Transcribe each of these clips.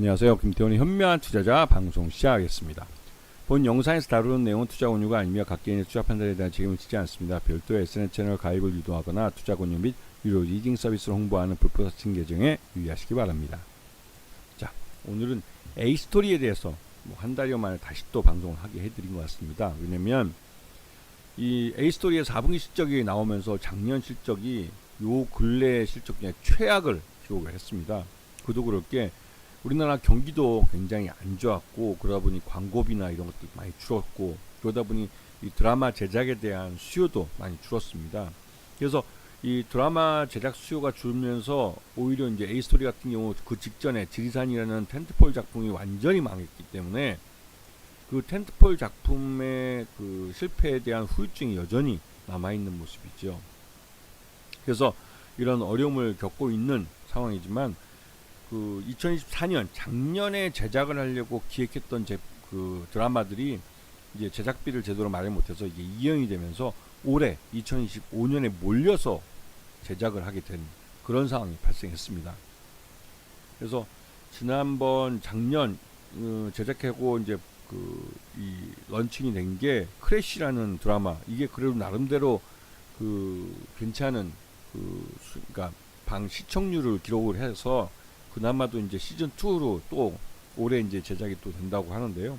안녕하세요. 김태훈의 현명한 투자자 방송 시작하겠습니다. 본 영상에서 다루는 내용은 투자 권유가 아니며 각 개인의 투자 판단에 대한 책임을 지지 않습니다. 별도의 SNS 채널 가입을 유도하거나 투자 권유 및 유료 리딩 서비스를 홍보하는 불법 사칭 계정에 유의하시기 바랍니다. 자, 오늘은 A 스토리에 대해서 뭐 한 달여 만에 다시 또 방송을 하게 해드린 것 같습니다. 왜냐면 이 A 스토리의 4분기 실적이 나오면서 작년 실적이 요 근래 실적 중에 최악을 기록을 했습니다. 그도 그렇게 우리나라 경기도 굉장히 안 좋았고 그러다 보니 광고비나 이런 것도 많이 줄었고 그러다 보니 이 드라마 제작에 대한 수요도 많이 줄었습니다. 그래서 이 드라마 제작 수요가 줄면서 오히려 이제 A 스토리 같은 경우 그 직전에 지리산이라는 텐트폴 작품이 완전히 망했기 때문에 그 텐트폴 작품의 그 실패에 대한 후유증이 여전히 남아 있는 모습이죠. 그래서 이런 어려움을 겪고 있는 상황이지만 그 2024년 작년에 제작을 하려고 기획했던 제, 그 드라마들이 이제 제작비를 제대로 마련 못해서 이게 이행이 되면서 올해 2025년에 몰려서 제작을 하게 된 그런 상황이 발생했습니다. 그래서 지난번 작년 어, 제작하고 이제 그 이 런칭이 된 게 크래쉬라는 드라마 이게 그래도 나름대로 그 괜찮은 그 수, 그러니까 방 시청률을 기록을 해서 그나마도 이제 시즌 2로 또 올해 이제 제작이 또 된다고 하는데요.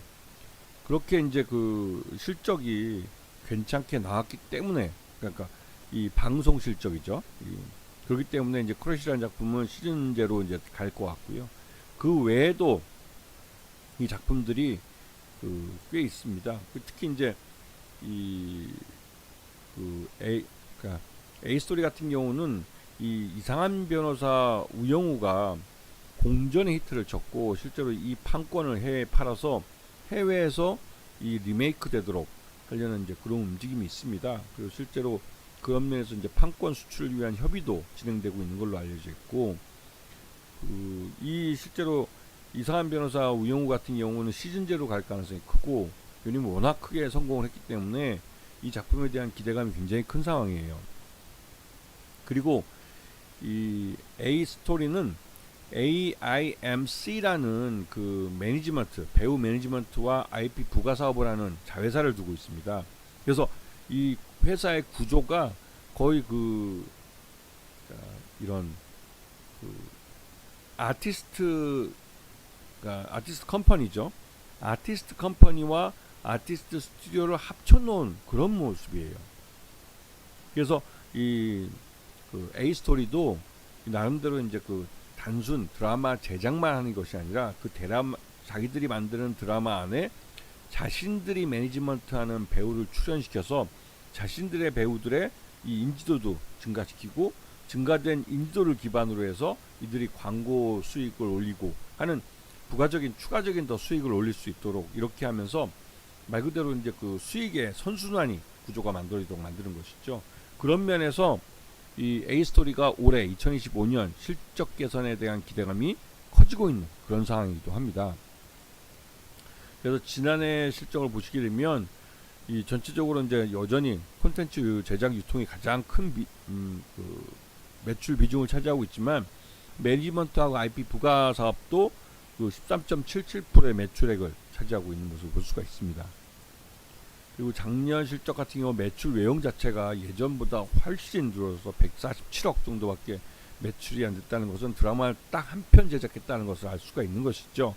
그렇게 이제 그 실적이 괜찮게 나왔기 때문에 그러니까 이 방송 실적이죠. 이, 그렇기 때문에 이제 크래쉬라는 작품은 시즌 제로 이제 갈 것 같고요. 그 외에도 이 작품들이 그 꽤 있습니다. 그 특히 이제 이그 A 그러니까 A 스토리 같은 경우는 이 이상한 변호사 우영우가 공전의 히트를 쳤고 실제로 이 판권을 해외에 팔아서 해외에서 이 리메이크 되도록 하려는 이제 그런 움직임이 있습니다. 그리고 실제로 그런 면에서 이제 판권 수출을 위한 협의도 진행되고 있는 걸로 알려져 있고 그 이 실제로 이상한 변호사 우영우 같은 경우는 시즌제로 갈 가능성이 크고 왜냐면 워낙 크게 성공을 했기 때문에 이 작품에 대한 기대감이 굉장히 큰 상황이에요. 그리고 이 A 스토리는 AIMC라는 그 매니지먼트 배우 매니지먼트와 IP 부가 사업을 하는 자회사를 두고 있습니다. 그래서 이 회사의 구조가 거의 그 이런 그 아티스트 그러니까 아티스트 컴퍼니죠. 아티스트 컴퍼니와 아티스트 스튜디오를 합쳐놓은 그런 모습이에요. 그래서 이 그 A 스토리도 나름대로 이제 그 단순 드라마 제작만 하는 것이 아니라 그 드라마 자기들이 만드는 드라마 안에 자신들이 매니지먼트하는 배우를 출연시켜서 자신들의 배우들의 이 인지도도 증가시키고 증가된 인지도를 기반으로 해서 이들이 광고 수익을 올리고 하는 부가적인 추가적인 더 수익을 올릴 수 있도록 이렇게 하면서 말 그대로 이제 그 수익의 선순환이 구조가 만들어지도록 만드는 것이죠. 그런 면에서 이 A 스토리가 올해 2025년 실적 개선에 대한 기대감이 커지고 있는 그런 상황이기도 합니다. 그래서 지난해 실적을 보시게 되면 이 전체적으로 이제 여전히 콘텐츠 제작 유통이 가장 큰 비, 음, 그 매출 비중을 차지하고 있지만 매니지먼트하고 IP 부가 사업도 그 13.77%의 매출액을 차지하고 있는 것을 볼 수가 있습니다. 그리고 작년 실적 같은 경우 매출 외형 자체가 예전보다 훨씬 늘어서 147억 정도밖에 매출이 안 됐다는 것은 드라마를 딱 한 편 제작했다는 것을 알 수가 있는 것이죠.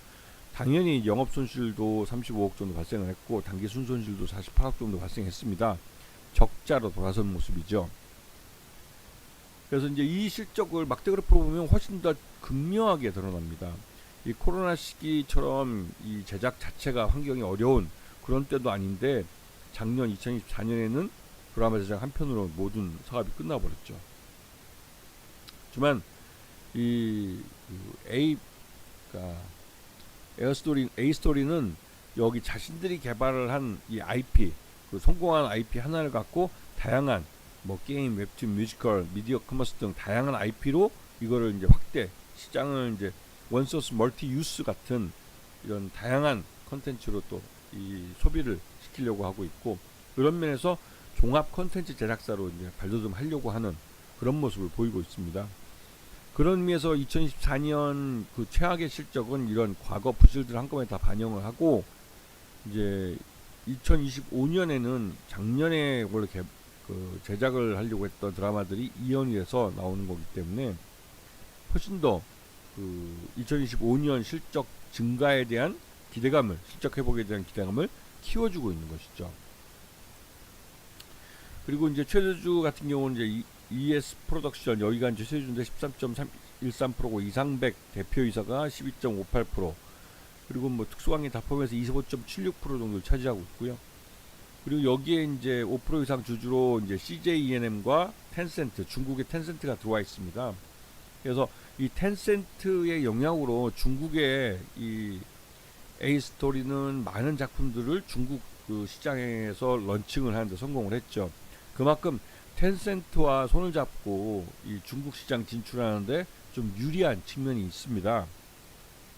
당연히 영업 손실도 35억 정도 발생을 했고 단기 순손실도 48억 정도 발생했습니다. 적자로 돌아선 모습이죠. 그래서 이제 이 실적을 막대 그래프로 보면 훨씬 더 극명하게 드러납니다. 이 코로나 시기처럼 이 제작 자체가 환경이 어려운 그런 때도 아닌데 작년 2024년에는 드라마 제작 한 편으로 모든 사업이 끝나버렸죠. 하지만 이그 A 그러니까 에어스토리 A 스토리는 여기 자신들이 개발을 한 이 IP 그 성공한 IP 하나를 갖고 다양한 뭐 게임, 웹툰, 뮤지컬, 미디어 커머스 등 다양한 IP로 이거를 이제 확대 시장을 이제 원소스 멀티 유스 같은 이런 다양한 컨텐츠로 또 이 소비를 시키려고 하고 있고 그런 면에서 종합 컨텐츠 제작사로 이제 발돋움 하려고 하는 그런 모습을 보이고 있습니다. 그런 의미에서 2024년 그 최악의 실적은 이런 과거 부실들 한꺼번에 다 반영을 하고 이제 2025년에는 작년에 원래 개, 그 제작을 하려고 했던 드라마들이 이연이 돼서 나오는 거기 때문에 훨씬 더 그 2025년 실적 증가에 대한 기대감을 실적 회복에 대한 기대감을 키워주고 있는 것이죠. 그리고 이제 최대주 같은 경우는 이제 이- ES 프로덕션 여기가 이제 최대주인데 13.13%고 이상백 대표이사가 12.58% 그리고 뭐 특수관계 다 포함해서 25.76% 정도를 차지하고 있고요. 그리고 여기에 이제 5% 이상 주주로 이제 CJENM과 텐센트 중국의 텐센트가 들어와 있습니다. 그래서 이 텐센트의 영향으로 중국의 이 A 스토리는 많은 작품들을 중국 그 시장에서 런칭을 하는데 성공을 했죠. 그만큼 텐센트와 손을 잡고 이 중국 시장 진출하는데 좀 유리한 측면이 있습니다.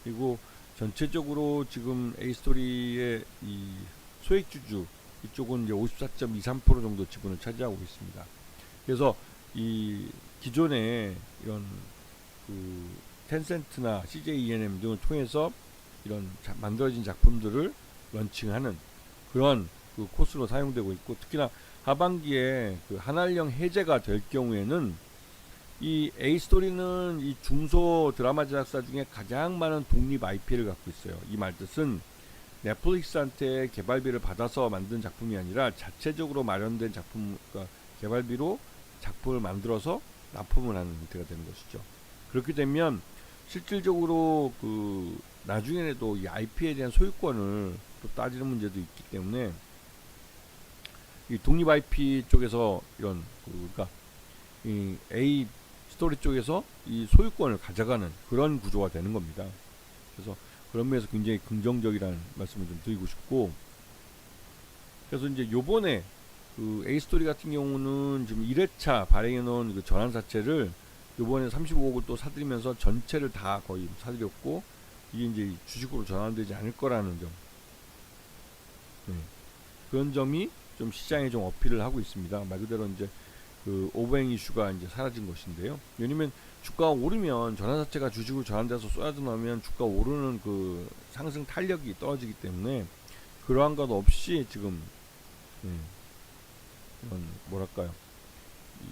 그리고 전체적으로 지금 A 스토리의 이 소액 주주 이쪽은 이제 54.23% 정도 지분을 차지하고 있습니다. 그래서 이 기존의 이런 그 텐센트나 CJENM 등을 통해서 이런 자- 만들어진 작품들을 런칭하는 그런 그 코스로 사용되고 있고 특히나 하반기에 그 한알령 해제가 될 경우에는 이 A 스토리는 이 중소 드라마 제작사 중에 가장 많은 독립 IP를 갖고 있어요. 이 말뜻은 넷플릭스한테 개발비를 받아서 만든 작품이 아니라 자체적으로 마련된 작품, 그러니까 개발비로 작품을 만들어서 납품을 하는 형태가 되는 것이죠. 그렇게 되면 실질적으로 그 나중에라도 이 IP에 대한 소유권을 또 따지는 문제도 있기 때문에 이 독립 IP 쪽에서 이런 그 그러니까 이 A 스토리 쪽에서 이 소유권을 가져가는 그런 구조가 되는 겁니다. 그래서 그런 면에서 굉장히 긍정적이라는 말씀을 좀 드리고 싶고 그래서 이제 요번에 그 A 스토리 같은 경우는 지금 1회차 발행해 놓은 그 전환사채를 요번에 35억을 또 사들이면서 전체를 다 거의 사들였고 이게 이제 주식으로 전환되지 않을 거라는 점 네. 그런 점이 좀 시장에 좀 어필을 하고 있습니다. 말 그대로 이제 그 오버행 이슈가 이제 사라진 것인데요. 왜냐면 주가가 오르면 전환사채가 주식으로 전환돼서 쏟아져 나오면 주가 오르는 그 상승 탄력이 떨어지기 때문에 그러한 것 없이 지금 네. 이런 뭐랄까요 이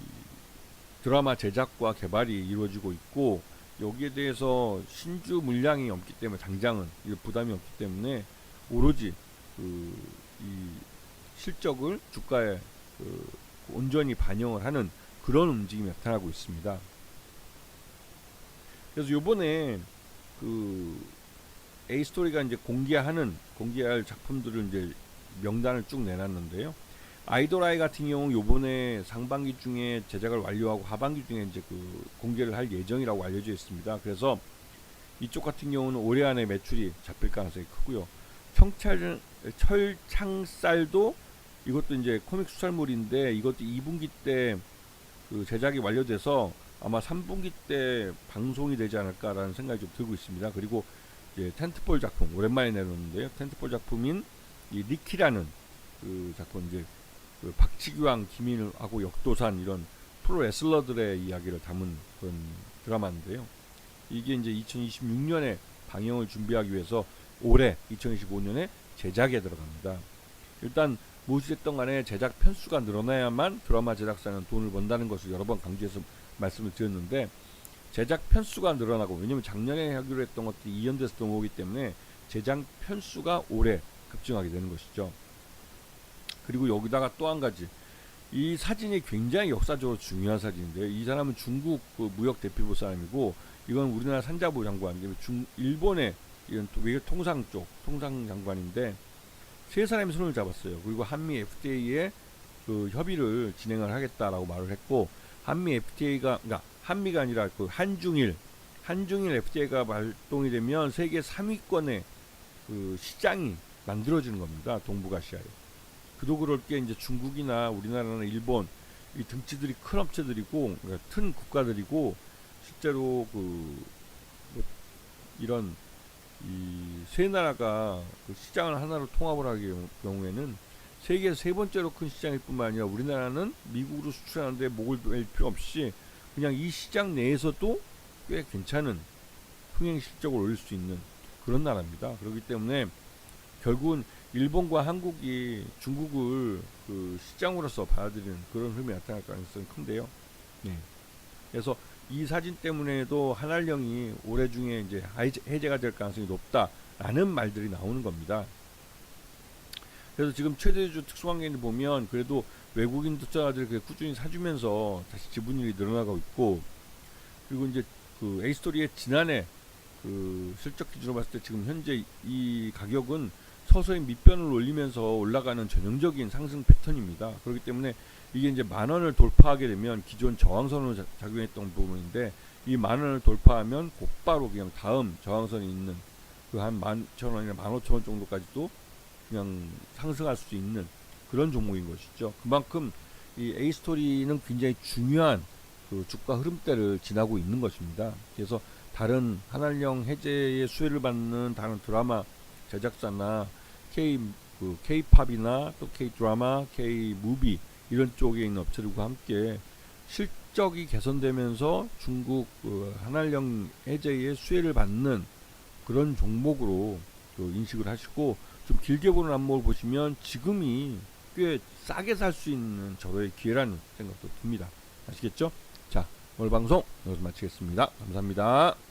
드라마 제작과 개발이 이루어지고 있고 여기에 대해서 신주 물량이 없기 때문에 당장은 이 부담이 없기 때문에 오로지 그 이 실적을 주가에 그 온전히 반영을 하는 그런 움직임이 나타나고 있습니다. 그래서 요번에 그 A 스토리가 이제 공개하는 공개할 작품들을 이제 명단을 쭉 내놨는데요. 아이돌 아이 같은 경우 요번에 상반기 중에 제작을 완료하고 하반기 중에 이제 그 공개를 할 예정이라고 알려져 있습니다. 그래서 이쪽 같은 경우는 올해 안에 매출이 잡힐 가능성이 크고요. 청찰 철창쌀도 이것도 이제 코믹 수출물인데 이것도 2분기 때 그 제작이 완료돼서 아마 3분기 때 방송이 되지 않을까라는 생각이 좀 들고 있습니다. 그리고 이제 텐트볼 작품 오랜만에 내놓는데요. 텐트볼 작품인 이 리키라는 그 작품 이제 그 박치규왕, 김인우하고 역도산 이런 프로 레슬러들의 이야기를 담은 그런 드라마인데요. 이게 이제 2026년에 방영을 준비하기 위해서 올해 2025년에 제작에 들어갑니다. 일단 무엇이 됐던 간에 제작 편수가 늘어나야만 드라마 제작사는 돈을 번다는 것을 여러 번 강조해서 말씀을 드렸는데 제작 편수가 늘어나고 왜냐면 작년에 하기로 했던 것들이 이연돼서 넘어오기 때문에 제작 편수가 올해 급증하게 되는 것이죠. 그리고 여기다가 또 한 가지 이 사진이 굉장히 역사적으로 중요한 사진인데요. 이 사람은 중국 그 무역 대표부 사람이고 이건 우리나라 산자부 장관, 중 일본의 또 외교 통상 쪽 통상 장관인데 세 사람이 손을 잡았어요. 그리고 한미 FTA에 그 협의를 진행을 하겠다라고 말을 했고 한미 FTA가 그러니까 한미가 아니라 그 한중일 한중일 FTA가 발동이 되면 세계 3위권의 그 시장이 만들어지는 겁니다. 동북아시아에. 그도 그럴 게 이제 중국이나 우리나라나 일본 이 등치들이 큰 업체들이고 그러니까 큰 국가들이고 실제로 그 뭐 이런 이 세 나라가 그 시장을 하나로 통합을 하기 경우에는 세계 세 번째로 큰 시장일 뿐만 아니라 우리나라는 미국으로 수출하는데 목을 맬 필요 없이 그냥 이 시장 내에서도 꽤 괜찮은 흥행 실적을 올릴 수 있는 그런 나라입니다. 그렇기 때문에 결국은 일본과 한국이 중국을 그 시장으로서 받아들이는 그런 흐름이 나타날 가능성이 큰데요. 네. 그래서 이 사진 때문에도 한알령이 올해 중에 이제 해제- 해제가 될 가능성이 높다라는 말들이 나오는 겁니다. 그래서 지금 최대주 특수관계를 보면 그래도 외국인 투자자들이 꾸준히 사주면서 다시 지분율이 늘어나고 있고 그리고 이제 그 에이스토리의 지난해 그 실적 기준으로 봤을 때 지금 현재 이 가격은 서서히 밑변을 올리면서 올라가는 전형적인 상승 패턴입니다. 그렇기 때문에 이게 이제 만 원을 돌파하게 되면 기존 저항선으로 자- 작용했던 부분인데 이 만 원을 돌파하면 곧바로 그냥 다음 저항선이 있는 그 한 만 천 원이나 만 오천 원 정도까지도 그냥 상승할 수 있는 그런 종목인 것이죠. 그만큼 이 A 스토리는 굉장히 중요한 그 주가 흐름대를 지나고 있는 것입니다. 그래서 다른 한알령 해제의 수혜를 받는 다른 드라마 제작사나 K 그 K-팝이나 또 K 드라마, K 무비 이런 쪽에 있는 업체들과 함께 실적이 개선되면서 중국 그 한알령 해제의 수혜를 받는 그런 종목으로 그 인식을 하시고 좀 길게 보는 안목을 보시면 지금이 꽤 싸게 살 수 있는 절호의 기회라는 생각도 듭니다. 아시겠죠? 자, 오늘 방송 여기서 마치겠습니다. 감사합니다.